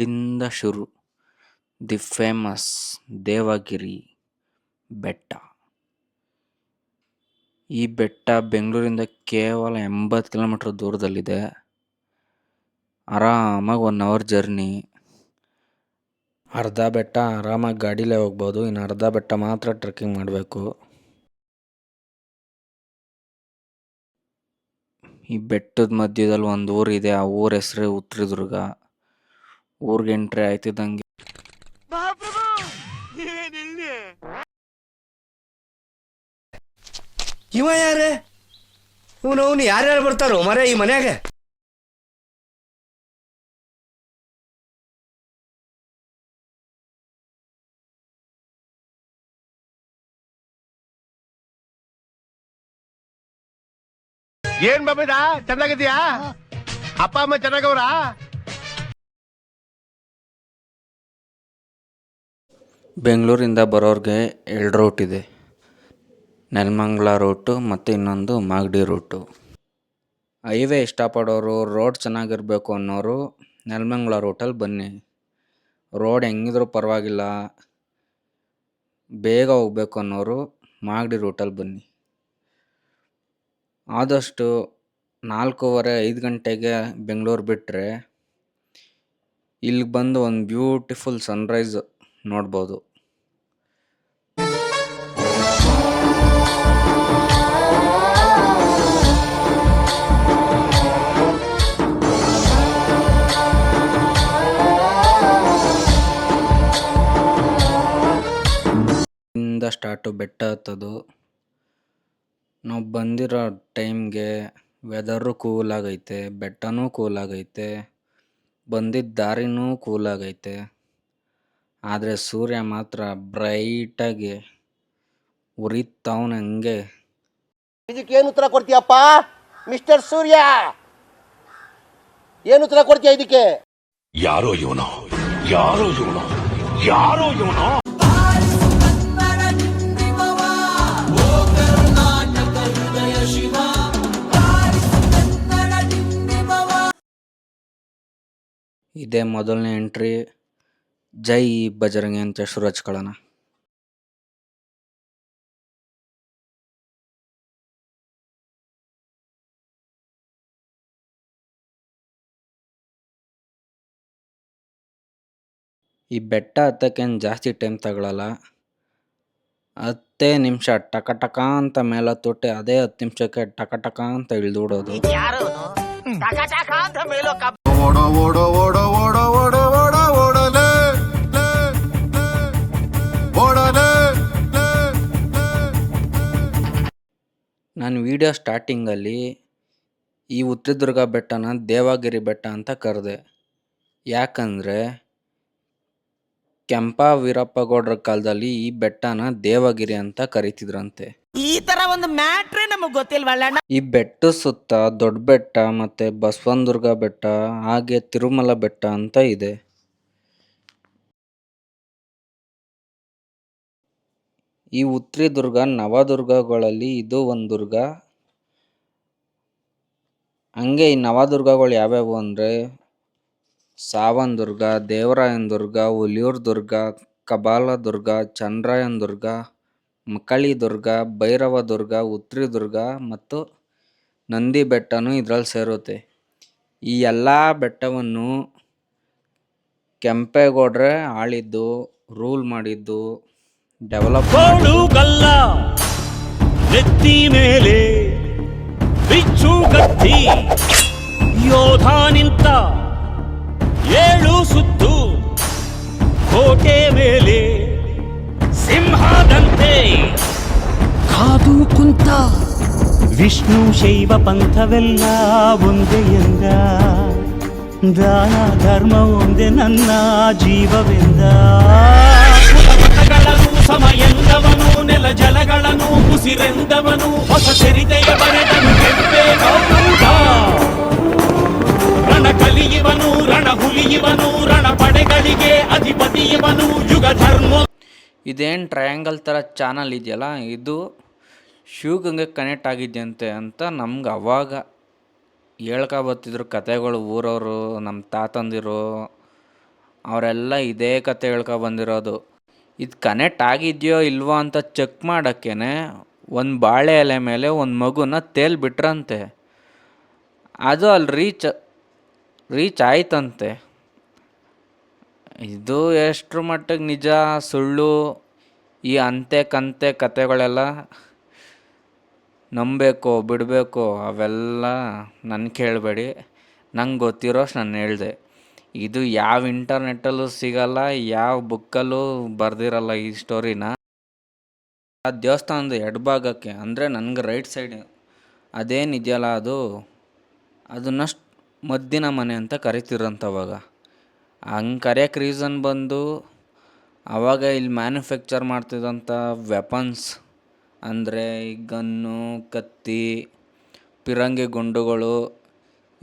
ಇಂದ ಶುರು. The famous Devagiri ಬೆಟ್ಟ. ಈ ಬೆಟ್ಟ ಬೆಂಗಳೂರಿಂದ ಕೇವಲ ಎಂಬತ್ತು ಕಿಲೋಮೀಟ್ರ್ ದೂರದಲ್ಲಿದೆ. ಆರಾಮಾಗಿ ಒನ್ ಅವರ್ ಜರ್ನಿ ಅರ್ಧ ಬೆಟ್ಟ ಆರಾಮಾಗಿ ಗಾಡೀಲೇ ಹೋಗ್ಬೋದು. ಇನ್ನು ಅರ್ಧ ಬೆಟ್ಟ ಮಾತ್ರ ಟ್ರೆಕ್ಕಿಂಗ್ ಮಾಡಬೇಕು. ಈ ಬೆಟ್ಟದ ಮಧ್ಯದಲ್ಲಿ ಒಂದು ಊರಿದೆ. ಆ ಊರ ಹೆಸರು ಉತ್ರದುರ್ಗ. ಊರಿಗೆ ಎಂಟ್ರಿ ಆಯ್ತಿದ್ದಂಗೆ. ಇವ ಯಾರೇ? ಇವನು ಅವನು ಯಾರ್ಯಾರು ಬರ್ತಾರೋ ಮರೆ ಈ ಮನ್ಯಾಗ? ಏನ್ ಬಾಬಿದ? ಚೆನ್ನಾಗಿದ್ಯಾ ಅಪ್ಪ ಅಮ್ಮ ಚೆನ್ನಾಗವ್ರಾ? ಬೆಂಗಳೂರಿಂದ ಬರೋರಿಗೆ ಎರಡು ರೂಟ್ ಇದೆ. ನೆಲಮಂಗಲ ರೂಟು ಮತ್ತು ಇನ್ನೊಂದು ಮಾಗಡಿ ರೂಟು ಹೈವೇ ಇಷ್ಟಪಡೋರು ರೋಡ್ ಚೆನ್ನಾಗಿರಬೇಕು ಅನ್ನೋರು ನೆಲಮಂಗಲ ರೂಟಲ್ಲಿ ಬನ್ನಿ. ರೋಡ್ ಹೆಂಗಿದ್ರೂ ಪರವಾಗಿಲ್ಲ. ಬೇಗ ಹೋಗ್ಬೇಕು ಅನ್ನೋರು ಮಾಗಡಿ ರೂಟಲ್ಲಿ ಬನ್ನಿ. ಆದಷ್ಟು ನಾಲ್ಕೂವರೆ, ಐದು ಗಂಟೆಗೆ ಬೆಂಗಳೂರು ಬಿಟ್ಟರೆ ಇಲ್ಲಿಗೆ ಬಂದು ಒಂದು ಬ್ಯೂಟಿಫುಲ್ ಸನ್ರೈಸ್ ನೋಡ್ಬೋದು. ಸ್ಟಾರ್ಟು ಬೆಟ್ಟ ಹತ್ತೋದು. ನಾವು ಬಂದಿರೋ ಟೈಮ್ಗೆ ವೆದರು ಕೂಲ್ ಆಗೈತೆ ಬೆಟ್ಟನೂ ಕೂಲ್ ಆಗೈತೆ ಬಂದಿದ್ದ ದಾರಿನೂ ಕೂಲ್ ಆಗೈತೆ. ಆದರೆ ಸೂರ್ಯ ಮಾತ್ರ ಬ್ರೈಟಾಗಿ ಉರಿತಾವನೆ ಹಂಗೆ. ಇದಕ್ಕೆ ಏನು ಉತ್ತರ ಕೊಡ್ತೀಯಪ್ಪ? ಮಿಸ್ಟರ್ ಸೂರ್ಯ! ಏನು ಉತ್ತರ ಕೊಡ್ತೀಯ ಇದಕ್ಕೆ? ಯಾರೋ ಇವನು? ಯಾರೋ ಇವನು? ಯಾರೋ ಇವನು? ಇದೇ ಮೊದಲನೇ ಎಂಟ್ರಿ. ಜೈ ಬಜರಂಗಿ ಅಂತ ಹೆಸರು ಹಚ್ಕೊಳ್ಳೋಣ ಈ ಬೆಟ್ಟ ಹತ್ತಕ್ಕೇನು ಜಾಸ್ತಿ ಟೈಮ್ ತಗೊಳಲ್ಲ. ಹತ್ತೇ ನಿಮಿಷ ಟಕ ಟಕ ಅಂತ ಮೇಲೆ ತೊಟ್ಟೆ ಅದೇ ಹತ್ತು ನಿಮಿಷಕ್ಕೆ ಟಕ ಟಕ ಅಂತ ಇಳಿದುಬಿಡೋದು ಓಡೋ ಓಡೋ ಓಡೋ ಓಡೋ ಓಡೋ ಓಡೋ ಓಡಲೇ ಲೇ, ಲೇ, ಓಡಲೇ ಲೇ, ಲೇ. ನಾನು ವಿಡಿಯೋ ಸ್ಟಾರ್ಟಿಂಗಲ್ಲಿ ಈ ಉತ್ತರದುರ್ಗ ಬೆಟ್ಟನ ದೇವಗಿರಿ ಬೆಟ್ಟ ಅಂತ ಕರೆದೆ ಯಾಕಂದರೆ ಕೆಂಪ ವೀರಪ್ಪಗೌಡರ ಕಾಲದಲ್ಲಿ ಈ ಬೆಟ್ಟನ ದೇವಗಿರಿ ಅಂತ ಕರಿತಿದ್ರಂತೆ ಈ ತರ ಒಂದು ಮ್ಯಾಟ್ರೇ ನಮಗ್ ಗೊತ್ತಿಲ್ವಲ್ಲ ಈ ಬೆಟ್ಟ ಸುತ್ತ ದೊಡ್ಡ ಬೆಟ್ಟ ಮತ್ತು ಬಸವನದುರ್ಗ ಬೆಟ್ಟ, ಹಾಗೆ ತಿರುಮಲ ಬೆಟ್ಟ ಅಂತ ಇದೆ. ಈ ಉತ್ರಿ ದುರ್ಗ, ನವದುರ್ಗಗಳಲ್ಲಿ ಇದು ಒಂದು ದುರ್ಗ. ಹಂಗೆ ಈ ನವದುರ್ಗಗಳು ಯಾವ್ಯಾವು ಅಂದರೆ ಸಾವನ್ ದುರ್ಗ ದೇವರಾಯನ ದುರ್ಗ ಹುಲಿಯೂರು ದುರ್ಗ ಕಬಾಲ ದುರ್ಗ ಚಂದ್ರಾಯನ ದುರ್ಗ ಮಕ್ಕಳಿ ದುರ್ಗ ಭೈರವ ದುರ್ಗ ಉತ್ರಿ ದುರ್ಗ ಮತ್ತು ನಂದಿ ಬೆಟ್ಟನೂ ಇದ್ರಲ್ಲಿ ಸೇರುತ್ತೆ. ಈ ಎಲ್ಲ ಬೆಟ್ಟವನ್ನು ಕೆಂಪೇಗೌಡ್ರೆ ಆಳಿದ್ದು, ರೂಲ್ ಮಾಡಿದ್ದು ಡೆವಲಪ್ ಗಲ್ಲ ಮೇಲೆ ಬಿಚ್ಚು ಗತ್ತಿ ಯೋಧ ನಿಂತ ಏಳು ಸುತ್ತು, ಕೋಟೆ ಮೇಲೆ ಸಿಂಹದಂತೆ ಕಾದು ಕುಂತ ವಿಷ್ಣು ಶೈವ ಪಂಥವೆಲ್ಲ ಒಂದೇ ಎಂದ ದಾನ ಧರ್ಮ ಒಂದೇ ನನ್ನ ಜೀವವೆಂದ ಮತಗಳನ್ನು ಸಮ ಎಂದವನು ನೆಲ ಜಲಗಳನ್ನು ಉಸಿರೆಂದವನು ಹೊಸ ಚರಿತೆಯ ಬರೆದನು ಕೆಂಪೇಗೌಡ ರಣ ಕಲಿಯುವನು ರಣ ಹುಲಿಯುವನು ರಣ ಪಡೆಗಳಿಗೆ ಅಧಿಪತಿ ಇವನು ಯುಗ ಧರ್ಮ ಇದೇನು ಟ್ರಯಾಂಗಲ್ ಥರ ಚಾನಲ್ ಇದೆಯಲ್ಲ, ಇದು ಶಿವಗಂಗೆ ಕನೆಕ್ಟ್ ಆಗಿದ್ಯಂತೆ ಅಂತ ನಮ್ಗೆ ಅವಾಗ ಹೇಳ್ಕೊ ಬರ್ತಿದ್ರು ಕತೆಗಳು ಊರವರು ನಮ್ಮ ತಾತಂದಿರು. ಅವರೆಲ್ಲ ಇದೇ ಕತೆ ಹೇಳ್ಕೊ ಬಂದಿರೋದು. ಇದು ಕನೆಕ್ಟ್ ಆಗಿದೆಯೋ ಇಲ್ವೋ ಅಂತ ಚೆಕ್ ಮಾಡೋಕ್ಕೇ ಒಂದು ಬಾಳೆ ಎಲೆ ಮೇಲೆ ಒಂದು ಮಗುನ ತೇಲ್ ಬಿಟ್ರಂತೆ. ಅದು ಅಲ್ಲಿ ರೀಚ್ ರೀಚ್ ಆಯ್ತಂತೆ. ಇದು ಎಷ್ಟ್ರ ಮಟ್ಟಿಗೆ ನಿಜ, ಸುಳ್ಳು, ಈ ಅಂತೆ ಕಂತೆ ಕತೆಗಳೆಲ್ಲ ನಂಬಬೇಕು ಬಿಡಬೇಕು, ಅವೆಲ್ಲ ನನ್ನ ಕೇಳಬೇಡಿ. ನಂಗೆ ಗೊತ್ತಿರೋಷ್ಟು ನಾನು ಹೇಳಿದೆ. ಇದು ಯಾವ ಇಂಟರ್ನೆಟ್ಟಲ್ಲೂ ಸಿಗಲ್ಲ, ಯಾವ ಬುಕ್ಕಲ್ಲೂ ಬರ್ದಿರಲ್ಲ ಈ ಸ್ಟೋರಿನ. ಆ ದೇವಸ್ಥಾನದ ಎಡಭಾಗಕ್ಕೆ, ಅಂದರೆ ನನಗೆ ರೈಟ್ ಸೈಡ್ ಅದೇನಿದೆಯಲ್ಲ ಅದು, ಅದನ್ನಷ್ಟು ಮದ್ದಿನ ಮನೆ ಅಂತ ಕರಿತಿರಂತ ಅವಾಗ ಹಂಗೆ ಕರೆಯಕ್ಕೆ ರೀಸನ್ ಬಂದು ಆವಾಗ ಇಲ್ಲಿ ಮ್ಯಾನುಫ್ಯಾಕ್ಚರ್ ಮಾಡ್ತಿದ್ದಂಥ ವೆಪನ್ಸ್ ಅಂದರೆ ಈ ಗನ್ನು, ಕತ್ತಿ, ಪಿರಂಗಿ ಗುಂಡುಗಳು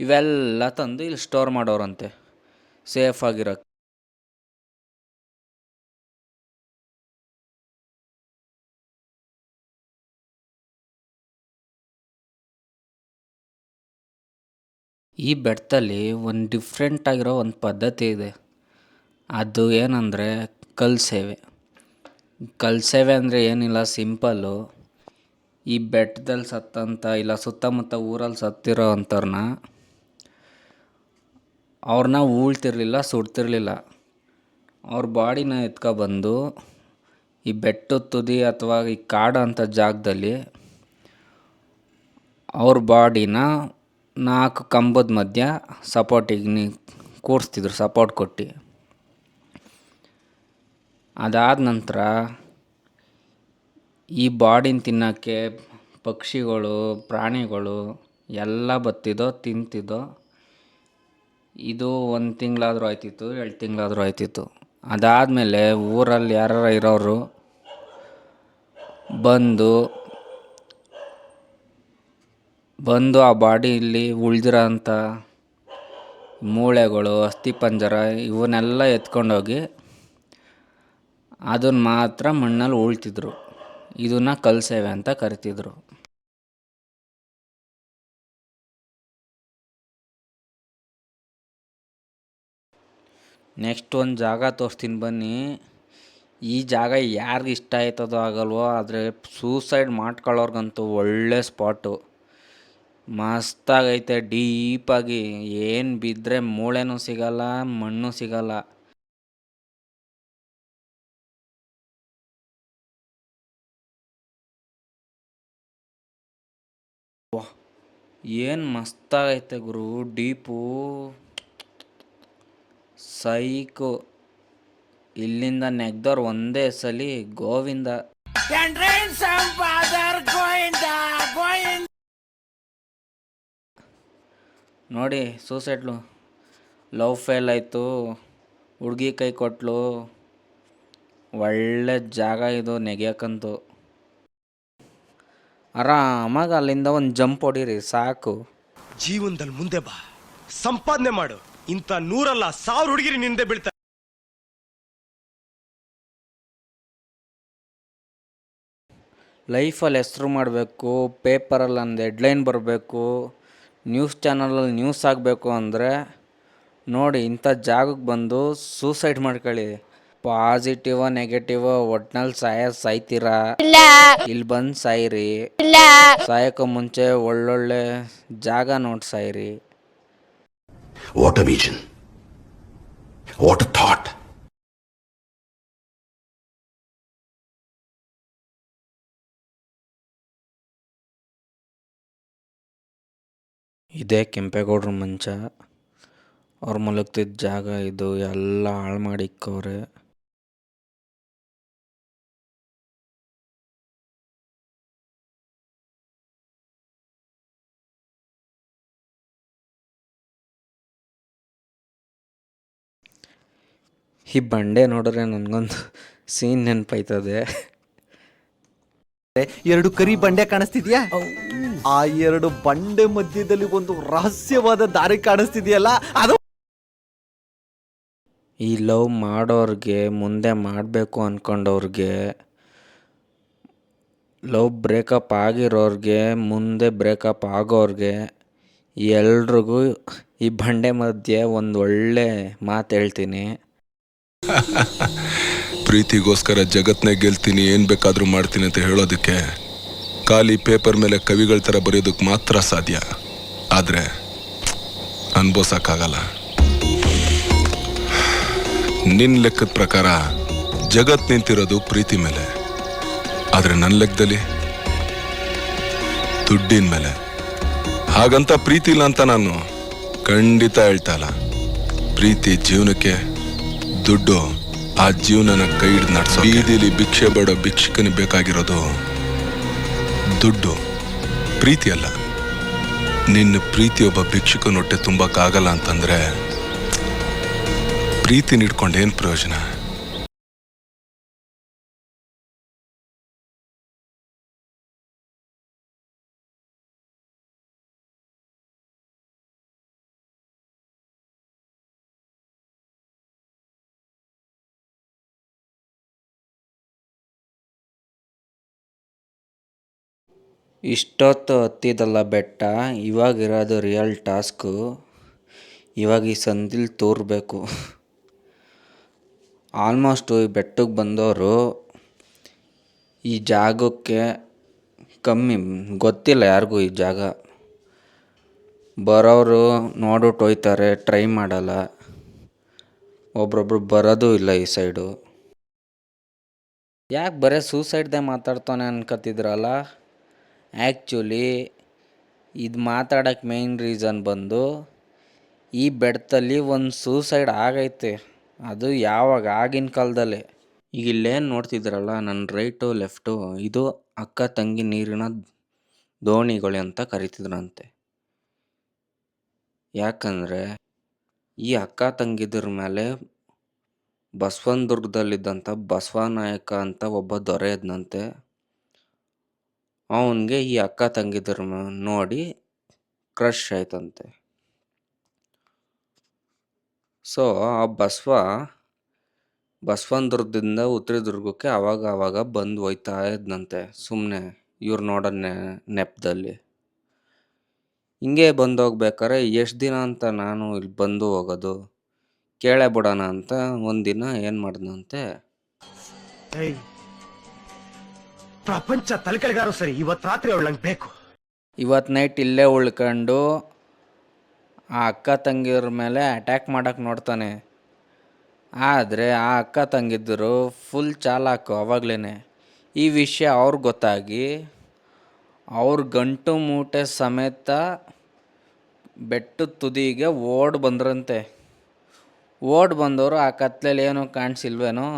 ಇವೆಲ್ಲ ತಂದು ಇಲ್ಲಿ ಸ್ಟೋರ್ ಮಾಡೋರಂತೆ. ಸೇಫ್ ಈ ಬೆಟ್ಟದಲ್ಲಿ ಒಂದು ಡಿಫ್ರೆಂಟ್ ಆಗಿರೋ ಒಂದು ಪದ್ಧತಿ ಇದೆ. ಅದು ಏನಂದರೆ ಕಲ್ ಸೇವೆ. ಕಲ್ಲು ಸೇವೆ ಅಂದರೆ ಏನಿಲ್ಲ ಸಿಂಪಲ್ಲು ಈ ಬೆಟ್ಟದಲ್ಲಿ ಸತ್ತಂಥ ಇಲ್ಲ ಸುತ್ತಮುತ್ತ ಊರಲ್ಲಿ ಸತ್ತಿರೋ ಅಂಥವ್ರನ್ನ ಅವ್ರನ್ನ ಉಳ್ತಿರ್ಲಿಲ್ಲ, ಸುಡ್ತಿರ್ಲಿಲ್ಲ. ಅವ್ರ ಬಾಡಿನ ಎತ್ಕೊಬಂದು ಈ ಬೆಟ್ಟದ ತುದಿ ಅಥವಾ ಈ ಕಾಡು ಅಂಥ ಜಾಗದಲ್ಲಿ ಅವ್ರ ಬಾಡಿನ ನಾಲ್ಕು ಕಂಬದ ಮಧ್ಯ ಸಪೋರ್ಟಿಗೆ ನೀ ಕೂರಿಸ್ತಿದ್ರು ಸಪೋರ್ಟ್ ಕೊಟ್ಟು. ಅದಾದ ನಂತರ ಈ ಬಾಡಿನ ತಿನ್ನೋಕ್ಕೆ ಪಕ್ಷಿಗಳು, ಪ್ರಾಣಿಗಳು ಎಲ್ಲ ಬತ್ತಿದೋ ತಿಂತಿದ್ದೋ ಇದು ಒಂದು ತಿಂಗಳಾದರೂ ಆಯ್ತಿತ್ತು, ಎರಡು ತಿಂಗಳಾದರೂ ಆಯ್ತಿತ್ತು. ಅದಾದಮೇಲೆ ಊರಲ್ಲಿ ಯಾರು ಇರೋರು ಬಂದು ಬಂದು ಆ ಬಾಡಿಯಲ್ಲಿ ಉಳ್ದಿರೋ ಅಂಥ ಮೂಳೆಗಳು, ಅಸ್ಥಿಪಂಜರ ಇವನ್ನೆಲ್ಲ ಎತ್ಕೊಂಡೋಗಿ ಅದನ್ನು ಮಾತ್ರ ಮಣ್ಣಲ್ಲಿ ಉಳ್ತಿದ್ರು. ಇದನ್ನು ಕಲ್ಸೇವೆ ಅಂತ ಕರಿತಿದ್ರು. ನೆಕ್ಸ್ಟ್ ಒಂದು ಜಾಗ ತೋರಿಸ್ತೀನಿ ಬನ್ನಿ. ಈ ಜಾಗ ಯಾರಿಗೆ ಇಷ್ಟ ಆಯ್ತದೋ ಆಗಲ್ವೋ, ಆದರೆ ಸೂಸೈಡ್ ಮಾಡ್ಕೊಳ್ಳೋರ್ಗಂತೂ ಒಳ್ಳೆ ಸ್ಪಾಟು. ಮಸ್ತಾಗೈತೆ, ಡೀಪಾಗಿ. ಏನು ಬಿದ್ದರೆ ಮೂಳೆನೂ ಸಿಗಲ್ಲ, ಮಣ್ಣು ಸಿಗಲ್ಲ. ಏನು ಮಸ್ತಾಗೈತೆ ಗುರು, ಡೀಪು. ಸೈಕು. ಇಲ್ಲಿಂದ ನೆಗ್ದವ್ರು ಒಂದೇ ಸಲಿ ಗೋವಿಂದ. ನೋಡಿ ಸೂಸೈಡ್ಲು ಲವ್ ಫೇಲ್ ಆಯಿತು. ಹುಡುಗಿ ಕೈ ಕೊಟ್ಲು. ಒಳ್ಳೆ ಜಾಗ ಇದು ನೆಗೆಯಕ್ಕಂತೂ. ಆರಾಮಾಗಿ ಅಲ್ಲಿಂದ ಒಂದು ಜಂಪ್ ಹೊಡೀರಿ ಸಾಕು. ಜೀವನದಲ್ಲಿ ಮುಂದೆ ಬಾ. ಸಂಪಾದನೆ ಮಾಡು. ಇಂಥ ನೂರಲ್ಲ ಸಾವಿರ ಹುಡುಗಿರಿ ನಿಂದೆ ಬೀಳ್ತಾರೆ. ಲೈಫಲ್ಲಿ ಹೆಸ್ರು ಮಾಡಬೇಕು ಪೇಪರಲ್ಲಿ ಒಂದು ಹೆಡ್ಲೈನ್ ಬರಬೇಕು. ನ್ಯೂಸ್ ಚಾನಲಲ್ಲಿ ನ್ಯೂಸ್ ಆಗಬೇಕು ಅಂದರೆ ನೋಡಿ ಇಂಥ ಜಾಗಕ್ಕೆ ಬಂದು ಸೂಸೈಡ್ ಮಾಡ್ಕೊಳ್ಳಿ. ಪಾಸಿಟಿವ ನೆಗೆಟಿವ್ ಒಟ್ನಲ್ಲಿ ಸಾಯ ಸಾಯ್ತೀರಾ? ಇಲ್ಲಿ. ಬಂದು ಸಾಯಿರಿ. ಸಾಯಕ್ಕೂ ಮುಂಚೆ ಒಳ್ಳೊಳ್ಳೆ ಜಾಗ ನೋಡಿ ಸಾಯಿರಿ. What a vision what a thought. ಇದೇ ಕೆಂಪೇಗೌಡ್ರ ಮಂಚ. ಅವ್ರು ಮಲಗ್ತಿದ್ದ ಜಾಗ ಇದು ಎಲ್ಲ ಹಾಳು ಮಾಡಿಕ್ಕವ್ರೆ. ಈ ಬಂಡೆ ನೋಡಿದ್ರೆ ನನಗೊಂದು ಸೀನ್ ನೆನಪಾಯ್ತದೆ. ಎರಡು ಕರಿ ಬಂಡೆ ಕಾಣಿಸ್ತಿದ್ಯಾ? ಆ ಎರಡು ಬಂಡೆ ಮಧ್ಯದಲ್ಲಿ ಒಂದು ರಹಸ್ಯವಾದ ದಾರಿ ಕಾಣಿಸ್ತಿದೆಯಲ್ಲ? ಅದು ಈ ಲವ್ ಮಾಡೋರಿಗೆ ಮುಂದೆ ಮಾಡಬೇಕು ಅಂದ್ಕೊಂಡವ್ರಿಗೆ ಲವ್ ಬ್ರೇಕಪ್ ಆಗಿರೋರಿಗೆ ಮುಂದೆ ಬ್ರೇಕಪ್ ಆಗೋರಿಗೆ ಎಲ್ರಿಗೂ ಈ ಬಂಡೆ ಮಧ್ಯೆ ಒಂದು ಒಳ್ಳೆ ಮಾತು ಹೇಳ್ತೀನಿ. ಪ್ರೀತಿಗೋಸ್ಕರ ಜಗತ್ನೇ ಗೆಲ್ತೀನಿ ಏನು ಬೇಕಾದರೂ ಮಾಡ್ತೀನಿ ಅಂತ ಹೇಳೋದಕ್ಕೆ ಖಾಲಿ ಪೇಪರ್ ಮೇಲೆ ಕವಿಗಳ ಥರ ಬರೆಯೋದಕ್ಕೆ ಮಾತ್ರ ಸಾಧ್ಯ. ಆದರೆ ಅನ್ಭವಿಸಕ್ಕಾಗಲ್ಲ. ನಿನ್ನ ಲೆಕ್ಕದ ಪ್ರಕಾರ ಜಗತ್ ನಿಂತಿರೋದು ಪ್ರೀತಿ ಮೇಲೆ. ಆದರೆ ನನ್ನ ಲೆಕ್ಕದಲ್ಲಿ ದುಡ್ಡಿನ ಮೇಲೆ. ಹಾಗಂತ ಪ್ರೀತಿ ಇಲ್ಲ ಅಂತ ನಾನು ಖಂಡಿತ ಹೇಳ್ತಾ ಇಲ್ಲ. ಪ್ರೀತಿ ಜೀವನಕ್ಕೆ ದುಡ್ಡು ಆ ಜೀವನನ ಕೈ ಹಿಡಿದು ನಡೆಸೋ ಬೀದಿಲಿ ಭಿಕ್ಷೆ ಬೇಡೋ ಭಿಕ್ಷಕನಿಗೆ ಬೇಕಾಗಿರೋದು ದುಡ್ಡು. ಪ್ರೀತಿ ಅಲ್ಲ. ನಿನ್ನ ಪ್ರೀತಿ ಒಬ್ಬ ಭಿಕ್ಷುಕನ ಹೊಟ್ಟೆ ತುಂಬಕ್ಕಾಗಲ್ಲ ಅಂತಂದರೆ ಪ್ರೀತಿ ನೀಡ್ಕೊಂಡು ಏನು ಪ್ರಯೋಜನ? ಇಷ್ಟೊತ್ತು ಹತ್ತಿದಲ್ಲ ಬೆಟ್ಟ, ಇವಾಗಿರೋದು ರಿಯಲ್ ಟಾಸ್ಕು ಇವಾಗ ಈ ಸಂದಿಲ್ ತೋರಬೇಕು. ಆಲ್ಮೋಸ್ಟು ಈ ಬೆಟ್ಟಕ್ಕೆ ಬಂದವರು ಈ ಜಾಗಕ್ಕೆ ಕಮ್ಮಿ, ಗೊತ್ತಿಲ್ಲ ಯಾರಿಗೂ ಈ ಜಾಗ. ಬರೋರು ನೋಡ್ಬಿಟ್ಟು ಹೋಯ್ತಾರೆ ಟ್ರೈ ಮಾಡಲ್ಲ. ಒಬ್ರೊಬ್ರು ಬರೋದು ಇಲ್ಲ ಈ ಸೈಡು ಯಾಕೆ ಬರೀ ಸೂಸೈಡ್ದೇ ಮಾತಾಡ್ತಾನೆ ಅನ್ಕೋತಿದ್ರಲ್ಲ ಆ್ಯಕ್ಚುಲಿ ಇದು ಮಾತಾಡೋಕ್ಕೆ ಮೇಯ್ನ್ ರೀಸನ್ ಬಂದು, ಈ ಬೆಡ್ತಲ್ಲಿ ಒಂದು ಸೂಸೈಡ್ ಆಗೈತೆ. ಅದು ಯಾವಾಗ? ಆಗಿನ ಕಾಲದಲ್ಲಿ. ಈಗ ಇಲ್ಲೇನು ನೋಡ್ತಿದ್ರಲ್ಲ ನನ್ನ ರೈಟು ಲೆಫ್ಟು ಇದು ಅಕ್ಕ ತಂಗಿ ನೀರಿನ ದೋಣಿಗಳು ಅಂತ ಕರಿತಿದ್ರಂತೆ. ಯಾಕಂದರೆ, ಈ ಅಕ್ಕ ತಂಗಿದ್ರ ಮೇಲೆ ಬಸವನದುರ್ಗದಲ್ಲಿದ್ದಂಥ ಬಸವನಾಯಕ ಅಂತ ಒಬ್ಬ ದೊರೆ ಇದ್ನಂತೆ ಅವನಿಗೆ ಈ ಅಕ್ಕ ತಂಗಿದ್ರ ನೋಡಿ ಕ್ರಶ್ ಆಯ್ತಂತೆ. ಸೊ ಆ ಬಸವ, ಬಸವಂದ್ರದಿಂದ ಉತ್ತರದುರ್ಗಕ್ಕೆ ಅವಾಗ ಅವಾಗ ಬಂದು ಹೋಯ್ತಾ ಇದ್ನಂತೆ. ಸುಮ್ಮನೆ ಇವ್ರು ನೋಡೋ ನೆ, ನೆಪದಲ್ಲಿ. ಹಿಂಗೆ ಬಂದು ಹೋಗ್ಬೇಕಾರೆ ಎಷ್ಟು ದಿನ ಅಂತ ನಾನು ಇಲ್ಲಿ ಬಂದು ಹೋಗೋದು? ಕೇಳೇ ಬಿಡೋಣ ಅಂತ ಒಂದಿನ ಏನು ಮಾಡ್ದಂತೆ ಪ್ರಪಂಚ ತಲೆಕೆಳಗಾರು ಸರಿ ಇವತ್ತು ರಾತ್ರಿ ಅವಳು ಬೇಕು. ಇವತ್ತು ನೈಟ್ ಇಲ್ಲೇ ಉಳ್ಕೊಂಡು ಆ ಅಕ್ಕ ತಂಗಿಯರ ಮೇಲೆ ಅಟ್ಯಾಕ್ ಮಾಡೋಕ್ಕೆ ನೋಡ್ತಾನೆ. ಆದರೆ ಆ ಅಕ್ಕ ತಂಗಿದ್ದರು ಫುಲ್ ಚಾಲಾಕು ಅವಾಗ್ಲೇ ಈ ವಿಷಯ ಅವ್ರಿಗೆ ಗೊತ್ತಾಗಿ ಅವ್ರ ಗಂಟು ಮೂಟೆ ಸಮೇತ ಬೆಟ್ಟದ ತುದಿಗೆ ಓಡ್ ಬಂದ್ರಂತೆ. ಓಡ್ ಬಂದವರು ಆ ಕತ್ಲಲ್ಲಿ ಏನೂ ಕಾಣಿಸಿಲ್ವೇನೋ?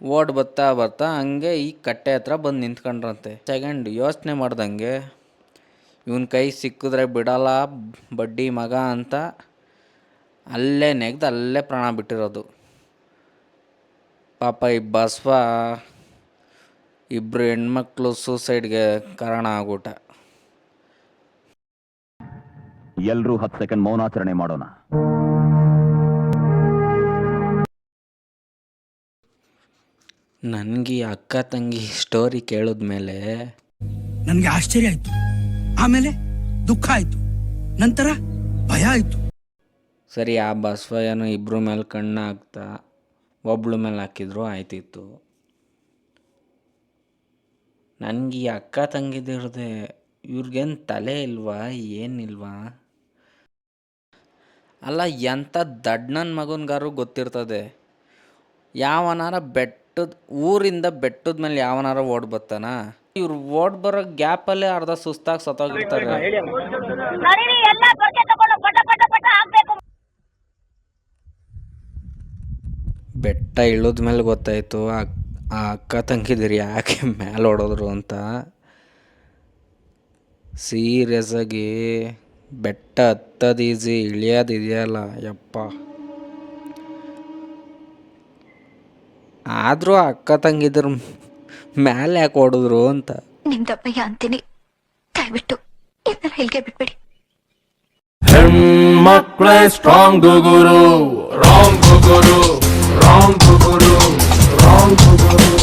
ಓಡ್ ಬರ್ತಾ ಬರ್ತಾ ಹಂಗೆ ಈ ಕಟ್ಟೆ ಹತ್ರ ಬಂದು ನಿಂತ್ಕೊಂಡ್ರಂತೆ. ಸೆಕೆಂಡ್ ಯೋಚನೆ ಮಾಡ್ದಂಗೆ, ಇವನ್ ಕೈ ಸಿಕ್ಕಿದ್ರೆ ಬಿಡಲ್ಲ ಬಡ್ಡಿ ಮಗ ಅಂತ ಅಲ್ಲೇ ನೆಗ್ದು ಅಲ್ಲೇ ಪ್ರಾಣ ಬಿಟ್ಟಿರೋದು. ಪಾಪ ಈ ಬಸವ ಇಬ್ಬರು ಹೆಣ್ಮಕ್ಳು ಸೂಸೈಡ್ಗೆ ಕಾರಣ ಆಗೋಟ ಎಲ್ಲರೂ ಹತ್ತು ಸೆಕೆಂಡ್ ಮೌನಾಚರಣೆ ಮಾಡೋಣ. ನನಗೆ ಅಕ್ಕ ತಂಗಿ ಸ್ಟೋರಿ ಕೇಳಿದ್ಮೇಲೆ ನನಗೆ ಆಶ್ಚರ್ಯ ಆಯ್ತು. ಆಮೇಲೆ ದುಃಖ ಆಯ್ತು. ನಂತರ ಭಯ ಆಯ್ತು. ಸರಿ ಆ ಬಸವಯ್ಯನು ಇಬ್ಬರ ಮೇಲೆ ಕಣ್ಣು ಹಾಕ್ತಾ ಒಬ್ಳ ಮೇಲೆ ಹಾಕಿದ್ರು ಆಯ್ತಿತ್ತು. ನನಗೆ ಈ ಅಕ್ಕ ತಂಗಿದಿರದೆ ಇವ್ರಿಗೇನು ತಲೆ ಇಲ್ವಾ ಏನಿಲ್ವಾ? ಅಲ್ಲ ಎಂಥ ದಡ್ಡನ ಮಗನ್ಗಾರು ಗೊತ್ತಿರ್ತದೆ. ಯಾವನಾರ ಬೆಟ್ಟದ ಊರಿಂದ ಬೆಟ್ಟದ ಮೇಲೆ ಯಾವನಾರ ಓಡ್ ಬರ್ತಾನ ಇವ್ರು ಓಡ್ ಬರೋ ಗ್ಯಾಪಲ್ಲೇ ಅರ್ಧ ಸುಸ್ತಾಗಿ ಸತ್ತೋಗಿರ್ತಾರೆ. ಬೆಟ್ಟ ಇಳಿದ ಮೇಲೆ ಗೊತ್ತಾಯಿತು ಆ ಆ ಅಕ್ಕ ತಂಗಿದಿರಿ ಯಾಕೆ ಮೇಲೆ ಓಡೋದ್ರು ಅಂತ. ಸೀರಿಯಸ್ ಆಗಿ ಬೆಟ್ಟ ಹತ್ತೋದು ಈಜಿ ಇಳಿಯೋದು ಇದೆಯಲ್ಲ ಯಪ್ಪ. ಆದರೂ ಅಕ್ಕ ತಂಗಿದ್ರ ಮೇಲೆ ಯಾಕೆ ಹೊಡೆದ್ರು ಅಂತ. ನಿಮ್ದಪ್ಪಯ್ಯ ಅಂತೀನಿ. ದಯವಿಟ್ಟು ಇದನ್ನ ಇಲ್ಲಿಗೆ ಬಿಟ್ಬಿಡಿ. ಹೆಣ್ಮಕ್ಳೇ ಸ್ಟ್ರಾಂಗ್ ಗುರು ರಾಂಗ್ ಗುರು ರಾಂಗ್ ಗುರು ರಾಂಗ್ ಗುರು